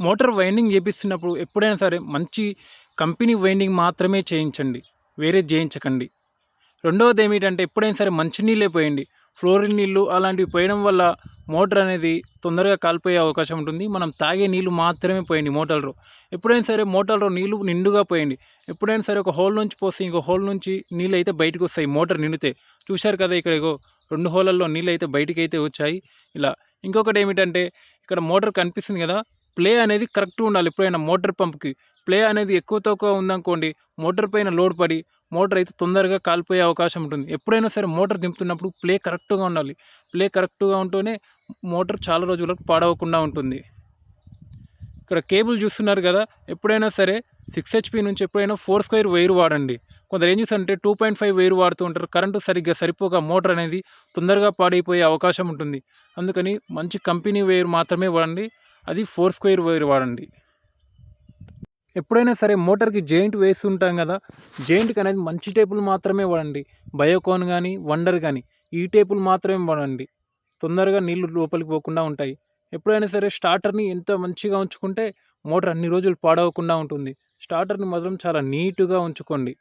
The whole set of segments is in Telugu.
మోటార్ వైండింగ్ చేపిస్తున్నప్పుడు ఎప్పుడైనా సరే మంచి కంపెనీ వైండింగ్ మాత్రమే చేయించండి వేరే చేయించకండి. రెండవది ఏమిటంటే ఎప్పుడైనా సరే మంచినీళ్ళే పోయండి. ఫ్లోరిన్ నీళ్ళు అలాంటివి పోయడం వల్ల మోటార్ అనేది తొందరగా కాలిపోయే అవకాశం ఉంటుంది. మనం తాగే నీళ్ళు మాత్రమే పోయండి మోటార్లో. ఎప్పుడైనా సరే మోటార్లో నీళ్ళు నిండుగా పోయండి. ఎప్పుడైనా సరే ఒక హోల్ నుంచి పోస్తే ఇంకో హోల్ నుంచి నీళ్ళు అయితే బయటకు వస్తాయి మోటార్ నిండితే. చూశారు కదా ఇక్కడ రెండు హోలల్లో నీళ్ళు అయితే బయటికి అయితే వచ్చాయి. ఇలా ఇంకొకటి ఏమిటంటే ఇక్కడ మోటార్ కనిపిస్తుంది కదా ప్లే అనేది కరెక్ట్ ఉండాలి ఎప్పుడైనా మోటార్ పంప్కి. ప్లే అనేది ఎక్కువ తక్కువ ఉందనుకోండి మోటార్ పైన లోడ్ పడి మోటార్ అయితే తొందరగా కాలిపోయే అవకాశం ఉంటుంది. ఎప్పుడైనా సరే మోటార్ దింపుతున్నప్పుడు ప్లే కరెక్ట్గా ఉండాలి. ప్లే కరెక్ట్గా ఉంటూనే మోటార్ చాలా రోజులకు పాడవకుండా ఉంటుంది. ఇక్కడ కేబుల్ చూస్తున్నారు కదా ఎప్పుడైనా సరే సిక్స్ హెచ్పి నుంచి ఎప్పుడైనా ఫోర్ స్క్వేర్ వైర్ వాడండి. కొందరు ఏం అంటే టూ పాయింట్ ఫైవ్ వైర్ వాడుతూ ఉంటారు కరెంటు సరిగ్గా సరిపోక మోటార్ అనేది తొందరగా పాడైపోయే అవకాశం ఉంటుంది. అందుకని మంచి కంపెనీ వైర్ మాత్రమే వాడండి. అది ఫోర్ స్క్వేర్ వైర్ వాడండి. ఎప్పుడైనా సరే మోటార్కి జాయింట్ వేస్తుంటాం కదా జెయింట్కి అనేది మంచి టేపులు మాత్రమే వాడండి. బయోకాన్ కానీ వండర్ కానీ ఈ టేపులు మాత్రమే వాడండి. తొందరగా నీళ్ళు లోపలికి పోకుండా ఉంటాయి. ఎప్పుడైనా సరే స్టార్టర్ని ఎంత మంచిగా ఉంచుకుంటే మోటార్ అన్ని రోజులు పాడవకుండా ఉంటుంది. స్టార్టర్ని మాత్రం చాలా నీట్గా ఉంచుకోండి.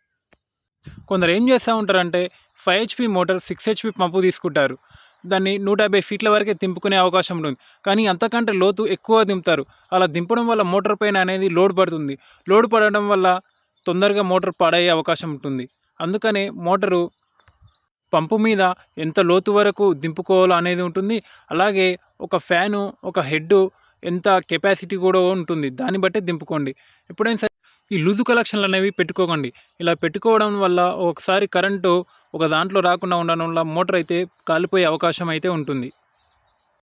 కొందరు ఏం చేస్తూ ఉంటారంటే five HP motor six HP pump తీసుకుంటారు. దాన్ని నూట యాభై ఫీట్ల వరకే దింపుకునే అవకాశం ఉంటుంది. కానీ అంతకంటే లోతు ఎక్కువ దింపుతారు. అలా దింపడం వల్ల మోటార్ పైన అనేది లోడ్ పడుతుంది. లోడ్ పడడం వల్ల తొందరగా మోటార్ పాడయ్యే అవకాశం ఉంటుంది. అందుకనే మోటారు పంపు మీద ఎంత లోతు వరకు దింపుకోవాలో అనేది ఉంటుంది. అలాగే ఒక ఫ్యాను ఒక హెడ్ ఎంత కెపాసిటీ కూడా ఉంటుంది. దాన్ని బట్టే దింపుకోండి. ఎప్పుడైనా సరే ఈ లూజు కలెక్షన్లు అనేవి పెట్టుకోకండి. ఇలా పెట్టుకోవడం వల్ల ఒకసారి కరెంటు ఒక దాంట్లో రాకుండా ఉండడం వల్ల మోటార్ అయితే కాలిపోయే అవకాశం అయితే ఉంటుంది.